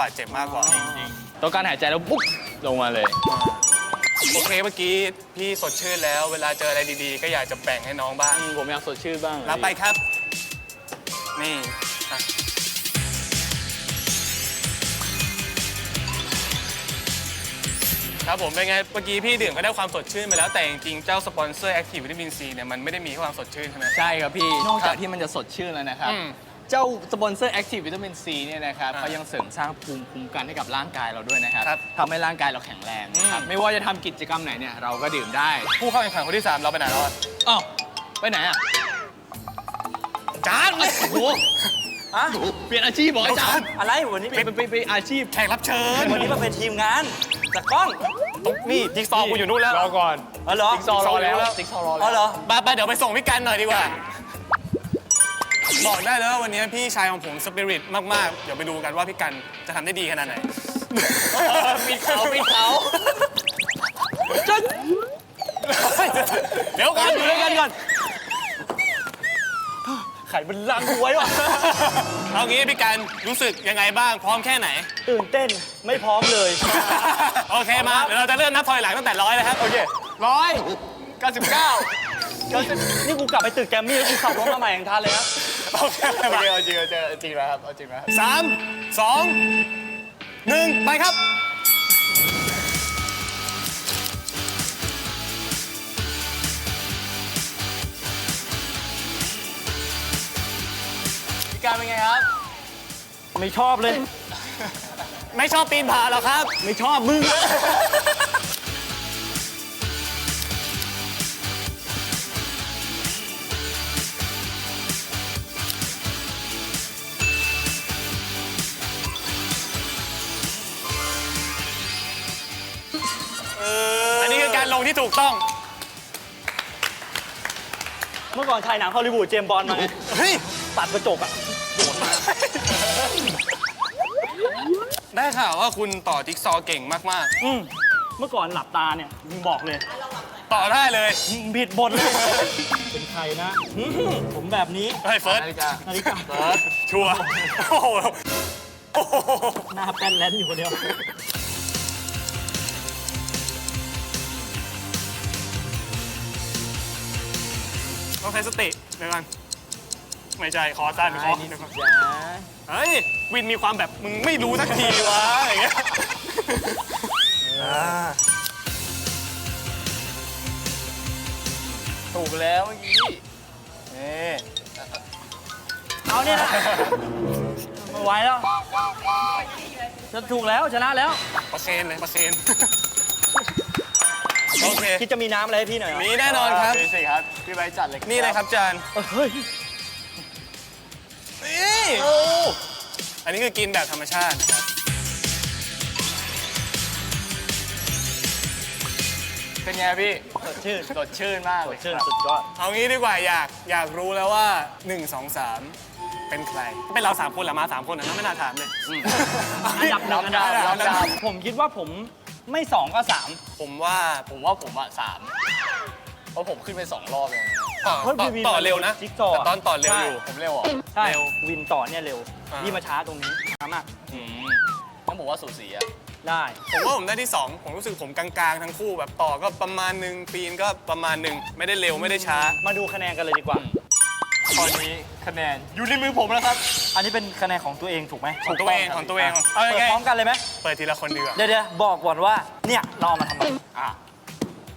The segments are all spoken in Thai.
บาดเจ็บมากกว่า ต้องการหายใจแล้วปุ๊บลงมาเลย โอเคเมื่อกี้พี่สดชื่นแล้ว เวลาเจออะไรดีๆ ก็อยากจะแบ่งให้น้องบ้างอืมผมอยากสดชื่นบ้างรับไปครับ นี่อะครับผมเป็นไงเมื่อกี้พี่ดื่มก็ได้ความสดชื่นไปแล้วแต่จริงๆเจ้าสปอนเซอร์แอคทีฟวิตามินซีเนี่ยมันไม่ได้มีแค่ความสดชื่นใช่ไหม ใช่ครับพี่ นอกจากที่มันจะสดชื่นแล้วนะครับ อืม เจ้าสปอนเซอร์ Active Vitamin C เนี่ยนะครับอ่าเขายังเสริมสร้างภูมิคุ้มกันให้กับร่างกายเราด้วยนะครับครับทำให้ร่างกายเราแข็งแรงนะครับอืม ไม่ว่าจะทำกิจกรรมไหนเนี่ยเราก็ดื่มได้ผู้เข้าแข่งขันคนที่ 3 เราไปไหนแล้วอะอ้าวไปไหนอะจานเลยโอ้โหอะเปลี่ยนอาชีพบอกอาจารย์อะไรวันนี้เปลี่ยนเป็นเป็นอาชีพ แขกรับเชิญวันนี้มาเป็นทีมงานจากกล้องนี่จิ๊กซอว์กูอยู่นู่นแล้วรอก่อน อ๋อเหรอ ติ๊กซอว์รอแล้ว ติ๊ติ๊กกซซออว์ว์รออ๋อเหรแล้วอไปไปเดี๋ยวไปส่งพี่กันหน่อยดีกว่า บอกได้เลยว่าวันนี้พี่ชายของผมสปิริตมาก ๆ เดี๋ยวไปดูกันว่าพี่กันจะทำได้ดีขนาดไหน มีเขามีเขาเดี๋ยวกันอยู่ด้วยกันก่อนไข่มันลังไว้ว่ะเอางี้พี่กันรู้สึกยังไงบ้างพร้อมแค่ไหน ตื่นเต้นไม่พร้อมเลย โอเคมาเดี๋ยวเราจะเริ่มนับถอยหลังตั้งแต่ร้อยเลยครับโอเคร้อยเก้าสิบเก้าก็นี่กูกลับไปตึกแกรมมี่แล้วกูขับรถมาใหม่อย่างทันเลยนะ โอเคโอมาเคเอาจริงเอาจริงเอาจริงแล้วครับเอาจริงแล้วครับสามสองหนึ่งไปครับ พี่การเป็นไงครับ ไม่ชอบเลย ไม่ชอบปีนผาหรอครับ ไม่ชอบมึง ลงที่ถูกต้อง เมื่อก่อนถ่ายหนังฮอลลีวูดเจมส์บอลมาไงเฮ้ย ตัดกระจกอะได้ข่าวว่าคุณต่อจิ๊กซอว์เก่งมาก อืมเมื่อก่อนหลับตาเนี่ยมึงบอกเลยๆ ต่อได้เลยผิดบทเลย เป็นใครนะหืมผมแบบนี้ เฮ้ยเฟิร์ส นาฬิกานาฬิกา ชัวร์โอ้โหโอ้โห หน้าแป้นแลนอยู่คนเดียว ต้องใช้สติเดี๋ยวก่อนไม่ใช่คอสั้นคอนี่เดี๋ยวก่อนจ้าเฮ้ยวินมีความแบบมึงไม่รู้สักทีวะอย่างเงี้ยอ่าถูกแล้วเมื่อกี้นี่เอาเนี่ยนะไม่ไหวแล้วจะถูกแล้วชนะแล้ว ประเคนเลยประเคน โอเค คิดจะมีน้ำอะไรให้พี่หน่อยเหรอมีแน่นอนครับ มีสิครับ พี่ใบจัดเลยนี่เลยครับจานเฮ้ยนี่โอ้อันนี้คือกินแบบธรรมชาตินะครับเป็นไงพี่สดชื่นสดชื่นมากเลยชื่นครับสุดยอด เอางี้ดีกว่าอยากอยากรู้แล้วว่า 1 2 3 เป็นใคร เป็นเรา 3 คนเหรือมา 3 คนนะไม่น่าถามเลย อันดับหนึ่งอันดับอันดับอันดับผมคิดว่าผม ไม่สองก็สาม ผมว่าผมว่าผมอะสามเพราะผมขึ้นไปสองรอบเองต่อเฮ้ยต่อพี่วินต่อเร็วนะจิ๊กซอว์แต่ตอนต่อเร็วอยู่ผมเร็วเหรอ ใช่ เร็ววินต่อเนี่ยเร็วอ่าพี่มาช้าตรงนี้ช้ามาก อืมต้องบอกว่าสูสีอะได้ผมว่าผมได้ที่2ผมรู้สึกผมกลางๆทั้งคู่แบบต่อก็ประมาณหนึ่งปีนก็ประมาณหนึ่งไม่ได้เร็วไม่ได้ช้า มาดูคะแนนกันเลยดีกว่า ตอนนี้คะแนนอยู่ในมือผมแล้วครับ อันนี้เป็นคะแนนของตัวเองถูกไหมของตัวเองของตัวเองเอาเปิดยังไง พร้อมกันเลยไหมเปิดทีละคนดีกว่า เดี๋ยวเดี๋ยวบอกก่อนว่าเนี่ยเราเอามาทำอะไรอะ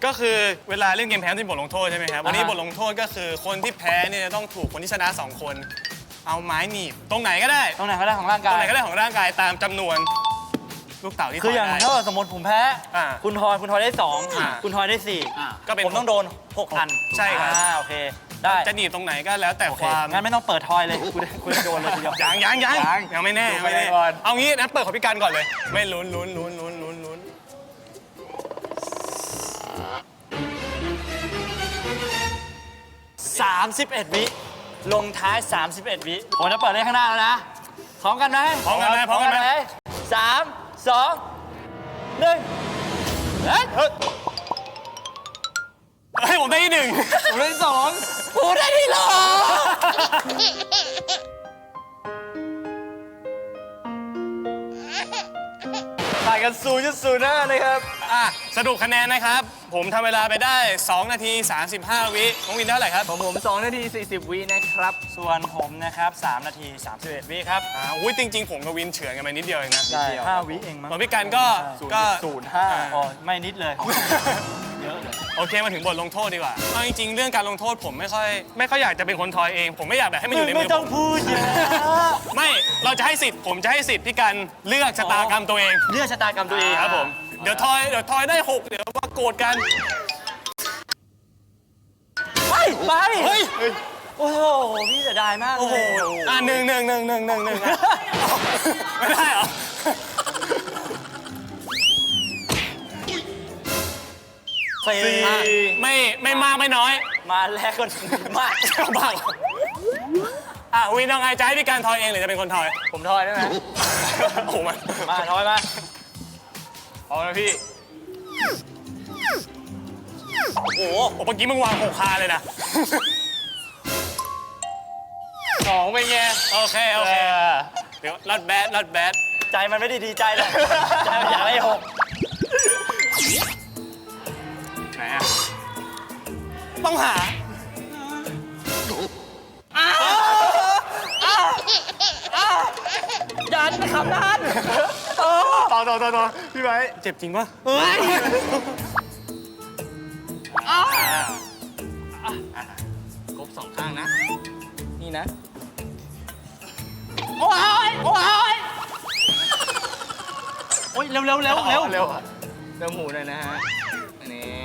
ก็คือเวลาเล่นเกมแพ้ที่บทลงโทษใช่ไหมครับ วันนี้อ่าฮะ บทลงโทษก็คือคนที่แพ้เนี่ยจะต้องถูกคนที่ชนะสองคน เอาไม้หนีบตรงไหนก็ได้ ตรงไหนก็ได้ของร่างตรกางยไหนก็ได้ของร่างกายตามจำนวน ลูกเต๋าที่คืออย่างต่ได้ ถ้าเกิดสมมติผมแพ้ อ่าคุณทอยคุณทอยได้สองอ่าคุณทอยได้สี่อะก็เป็นผมต้องโดนหกพันใช่ครับ อ่าโอเค ได้จะหนีบตรงไหนก็แล้วแต่โอคเความงั้นไม่ต้องเปิดทอยเลยคุณคุณโดนเลยทีเดียวยังยังยังยังยังไม่แน่ดูยังไม่แน่คะแนนก่อนเอางี้นะเปิดของพี่กันก่อนเลย ไม่ลุ้นลุ้นลุ้นลุ้นลุ้นลุ้นสามสิบเอ็ดวิลงท้าย 31 วิผมจะเปิดเลขข้างหน้าแล้วนะพร้อมกันไหมพร้อมกันไหมพร้อมกันไหมสามสองหนึ่งเฮ้ยเฮ้ยผมได้ที่หนึ่งผมได้ที่สอง กูได้ที่โหลผ่านกัน0.05นะครับ อะสรุปคะแนนนะครับ ผมทำเวลาไปได้ 2 นาที 35 วิน้องวินได้เท่าไหร่ครับ ของผม 2 นาที 40 วินะครับ ส่วนผมนะครับ 3 นาที 31 วิครับ อ่าอุ้ยจริง ๆ ผมกับวินเฉือนกันไปนิดเดียวเองนะใช่เดียว5วิเองมั้งส่วนพี่กันก็ก็0.05อ๋อไม่นิดเลย เยอะเลยโอเคมาถึงบทลงโทษดีกว่าเอาจริงๆ เรื่องการลงโทษผมไม่ค่อยไม่ค่อยอยากจะเป็นคนทอยเอง ผมไม่อยากแบบให้มันอยู่ในมืไม่อต้องผมพูดเยอะไม่ เราจะให้สิทธิ์ ผมจะให้สิทธิ์พี่กันเลือกชะตากรรมตัวเอง เลือกชะตากรรมตัวเองครับผม เดี๋ยวทอย เดี๋ยวทอยได้หกเดี๋ยวมาโกรธกัน ไปไปเฮ้ย โอ้โหพี่เสียดายมากโอ้โหเลยอะหนึ่งหนึ่งหนึ่งหนึ่งหนึ่งหนึ่งอะไม่ได้เหรอ สี่อะไม่ไม่มากไม่น้อย มาแรกคนมากบ้าเหรออะวินเอาไงจะให้พี่การทอยเองหรือจะเป็นคนทอย ผมทอยได้ไหมโอ้โหมันมาน้อยมาพร้อมนะพี่ โอ้โหเมื่อกี้มึงวางหกคาเลยนะสองเป็นไงโอเคโอเคเดี๋ยวลัดแบดลัดแบดใจมันไม่ได้ดีใจเลยใจมันอยากได้หกไหน อะต้องหายันขับด้านต่อต่อต่อต่อพี่ไบเจ็บจริงปะเฮ้ยครบสองข้างนะ นี่นะ โอ้ยโอ้ยโอ้ยเร็วเร็วเร็วเร็วเร็วอะเร็วหมูหน่อยนะฮะนี่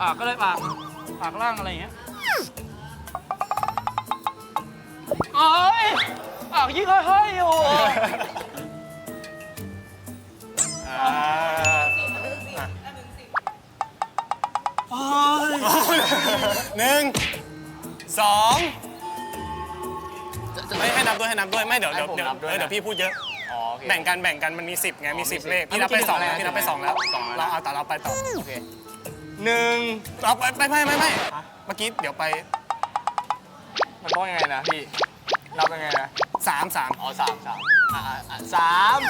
ปากก็เลยปาก ปากล่างอะไรอย่างเงี้ยโอ้ยปากยิ่งเฮ้ยๆอยู่ อ่าโอ้ยหนึ่งสองไม่ให้นับด้วยให้นับด้วยไม่เดี๋ยวเดี๋ยวให้ผมเดี๋ยวนับด้วยนะเดี๋ยวพี่พูดเยอะ อ๋อโอเค แบ่งกันแบ่งกันมันมี 10ไงมีอ๋อมี10 10 เลขพี่นับไปสองแล้วเอาพี่นับไปสองแล้ว สองแล้วเราเอาแต่เราไปต่อ โอเค หนึ่งเราไปไม่ไม่ไม่ไม่เมื่อกี้เดี๋ยวไป มันต้องยังไงนะพี่นับยังไงนะสามสามอ๋อสามสามอ่าอ่าสาม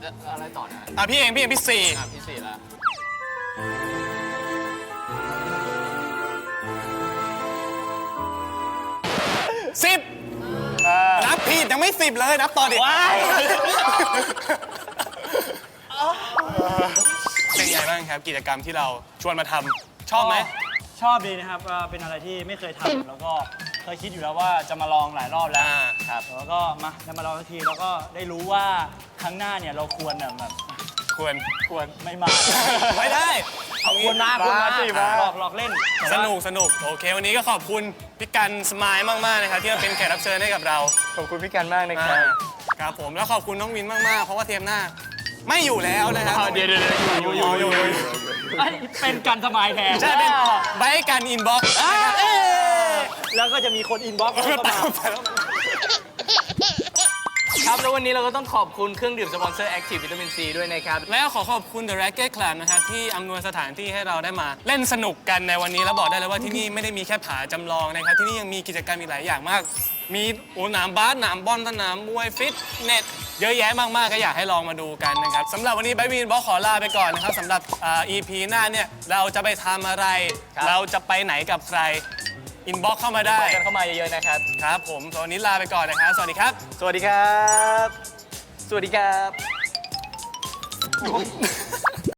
แล้วอะไรต่อนะอะพี่เองพี่เองพี่สี่อะพี่สี่ละสิบอ่านับผิดยังไม่สิบเลยนับต่อดิว้าย เป็นไงบ้างครับ กิจกรรมที่เราชวนมาทำชอบไหม ชอบดีนะครับว่าเป็นอะไรที่ไม่เคยทำแล้วก็เคยคิดอยู่แล้วว่าจะมาลองหลายรอบแล้วอ่า ครับแล้วก็มาได้มาลองสักทีแล้วก็ได้รู้ว่าครั้งหน้าเนี่ยเราควรแบบควร ควรไม่มา ไม่ได้ เอางี้ควรมาควรมาสิมา หลอกหลอกเล่นสนุกสนุกโอเค วันนี้ก็ขอบคุณพี่กันสมายมาก ๆ นะครับ ที่มาเป็นแขกรับเชิญให้กับเราขอบคุณพี่กันมากนะครัอ่าบครับผมแล้วขอบคุณน้องวินมาก ๆ เพราะว่าเทมหน้า ไม่อยู่แล้วนะครับเดี๋ยวเดี๋ยวเดี๋ยวอยู่อยู่อยู่อยู่อยู่เอ้ยเป็นการสมายแทนใช่เป็นไบค์กันอินบ็อกซ์อ่าเอ้ยแล้วก็จะมีคนอินบ็อกซ์เข้าก็มาตามไปแล้วครับแล้ววันนี้เราก็ต้องขอบคุณเครื่องดื่มสปอนเซอร์ Active Vitamin C ด้วยนะครับ แล้วขอขอบคุณ The Racket Club นะครับ ที่อำนวยสถานที่ให้เราได้มาเล่นสนุกกันในวันนี้ แล้วบอกได้เลยว่าที่นี่ไม่ได้มีแค่ผาจำลองนะครับ ที่นี่ยังมีกิจกรรมอีกหลายอย่างมาก มีโอ้หนามบาสหนามบอลสนามมวยฟิตเนสเยอะแยะมากๆก็อยากให้ลองมาดูกันนะครับสำหรับวันนี้ไบวินบอกขอลาไปก่อนนะครับสำหรับอ่า EP หน้าเนี่ยเราจะไปทำอะไร ครับเราจะไปไหนกับใครอินบ็อกเข้ามาได้ กันเข้ามาเยอะๆนะครับ ครับผมตอนนี้ลาไปก่อนนะครับ สวัสดีครับ สวัสดีครับ สวัสดีครับ